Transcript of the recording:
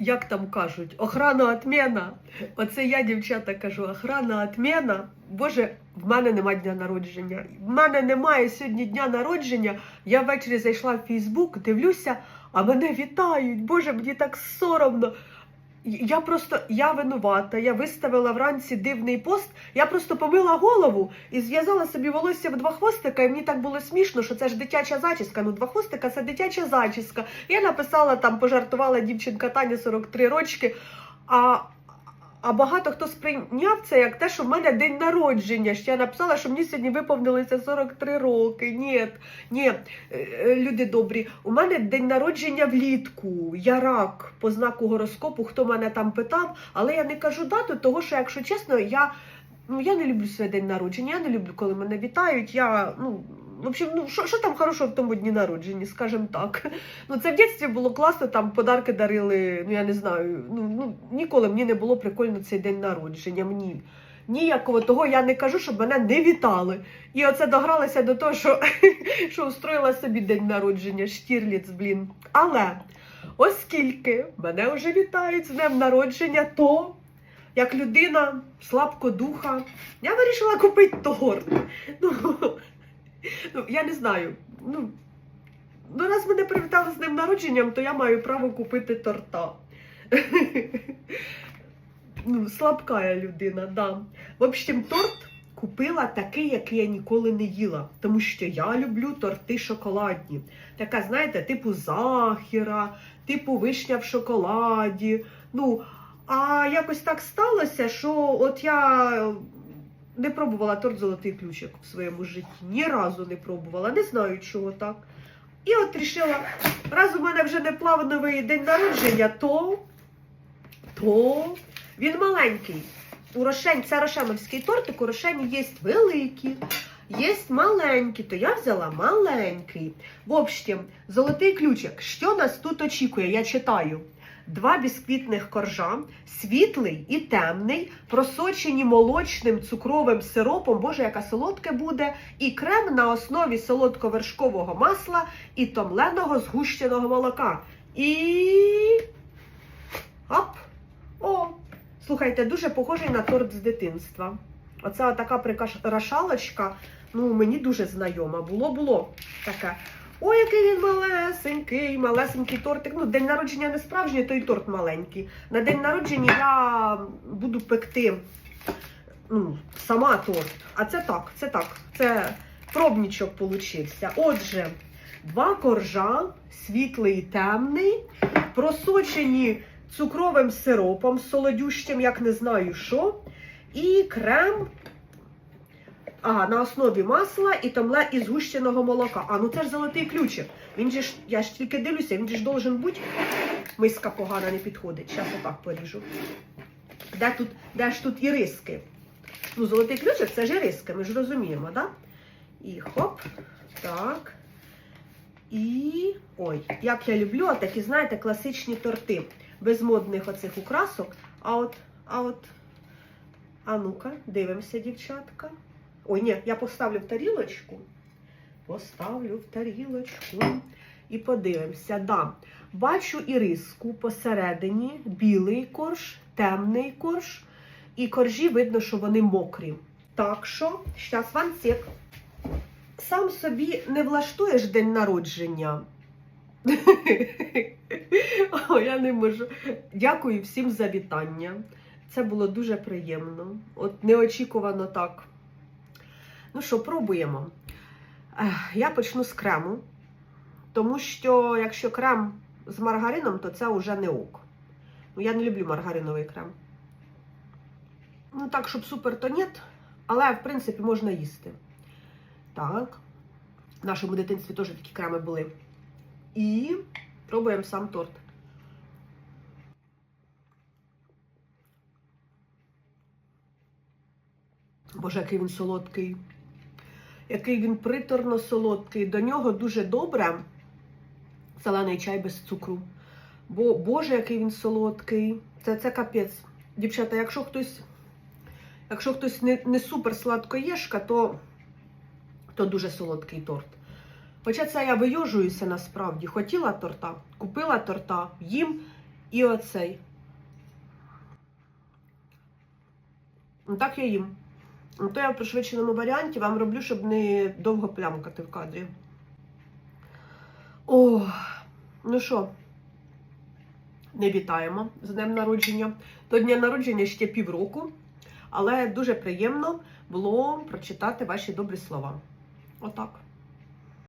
як там кажуть, охрана отмена. Оце я, дівчата, кажу, охрана отмена. Боже, в мене немає дня народження. В мене немає сьогодні дня народження. Я ввечері зайшла в Фейсбук, дивлюся, а мене вітають. Боже, мені так соромно. Я просто я винувата. Я виставила вранці дивний пост. Я просто помила голову і зв'язала собі волосся в два хвостика. І мені так було смішно, що це ж дитяча зачіска. Ну, два хвостика це дитяча зачіска. Я написала там, пожартувала дівчинка Таня 43 рочки. А, а багато хто сприйняв це як те, що в мене день народження. Ще я написала, що мені сьогодні виповнилося 43 роки. Ні, ні, е, е, люди добрі, у мене день народження влітку. Я рак по знаку гороскопу, хто мене там питав, але я не кажу дату, того що, якщо чесно, я. Ну, я не люблю свій день народження, я не люблю, коли мене вітають. Я, ну, в общем, ну, що, там хорошого в тому дні народження, скажімо так. Ну, це в дитинстві було класно, там подарки дарили, ну я не знаю. Ну, ну ніколи мені не було прикольно цей день народження. Мені ніякого того я не кажу, щоб мене не вітали. І оце догралося до того, що, що устроїла собі день народження, штірліц, блін. Але оскільки мене вже вітають з днем народження, то як людина слабкодуха, я вирішила купити торт. Ну, ну я не знаю. Ну, ну, раз мене привітали з днем народженням, то я маю право купити торта. Ну, слабка я людина, да. В общем, торт купила такий, який я ніколи не їла. Тому що я люблю торти шоколадні. Така, знаєте, типу захіра, типу вишня в шоколаді. Ну, а якось так сталося, що от я не пробувала торт золотий ключик в своєму житті. Ні разу не пробувала, не знаю, чого так. І от рішила, раз у мене вже не плавновий день народження, то, то він маленький. У Рошень, це рошеновський тортик, у Рошені є великі, є маленькі, то я взяла маленький. В общем, золотий ключик. Що нас тут очікує? Я читаю. Два бісквітних коржа, світлий і темний, просочені молочним цукровим сиропом, боже, яка солодке буде, і крем на основі солодковершкового масла і томленого згущеного молока. І. Оп! О! Слухайте, дуже похожий на торт з дитинства. Оця така прикрашалочка, ну, мені дуже знайома. Було, було таке. Ой, який він малесенький, малесенький тортик. Ну, день народження не справжній, то й торт маленький. На день народження я буду пекти ну, сама торт. А це так, це так. Це пробнічок получився. Отже, два коржа, світлий і темний, просочені цукровим сиропом, солодющим, як не знаю що, і крем. Ага, на основі масла і томле і згущеного молока. А, ну це ж золотий ключик. Він же ж, я ж тільки дивлюся, він же ж должен бути. Миска погана не підходить. Зараз отак поріжу. Де тут, де ж тут і риски? Ну, золотий ключик це ж і ми ж розуміємо? Да? І хоп, так. І. Ой, як я люблю, такі, знаєте, класичні торти. Без модних оцих украсок. А от, а от. А ну-ка, дивимося, дівчатка. Ой, ні, я поставлю в тарілочку. Поставлю в тарілочку і подивимося. Да. Бачу іриску посередині, білий корж, темний корж. І коржі видно, що вони мокрі. Так що, зараз вам сік. Сам собі не влаштуєш день народження. О, я не можу. Дякую всім за вітання. Це було дуже приємно. От неочікувано так. Ну що, пробуємо. Я почну з крему, тому що якщо крем з маргарином, то це вже не ок. Ну, я не люблю маргариновий крем. Ну, так, щоб супер, то ні, але, в принципі, можна їсти. Так. В нашому дитинстві теж такі креми були. І пробуємо сам торт. Боже, який він солодкий. Який він приторно солодкий. До нього дуже добре зелений чай без цукру. Бо, Боже, який він солодкий. Це це капець. Дівчата, якщо хтось якщо хтось не не супер сладкоєшка, то, то дуже солодкий торт. Хоча це я вийожуюся насправді. Хотіла торта, купила торта, їм і оцей. Ну так я їм. То я в пришвидшеному варіанті вам роблю, щоб не довго плямкати в кадрі. О, ну що, не вітаємо з днем народження. До дня народження ще півроку, але дуже приємно було прочитати ваші добрі слова. Отак.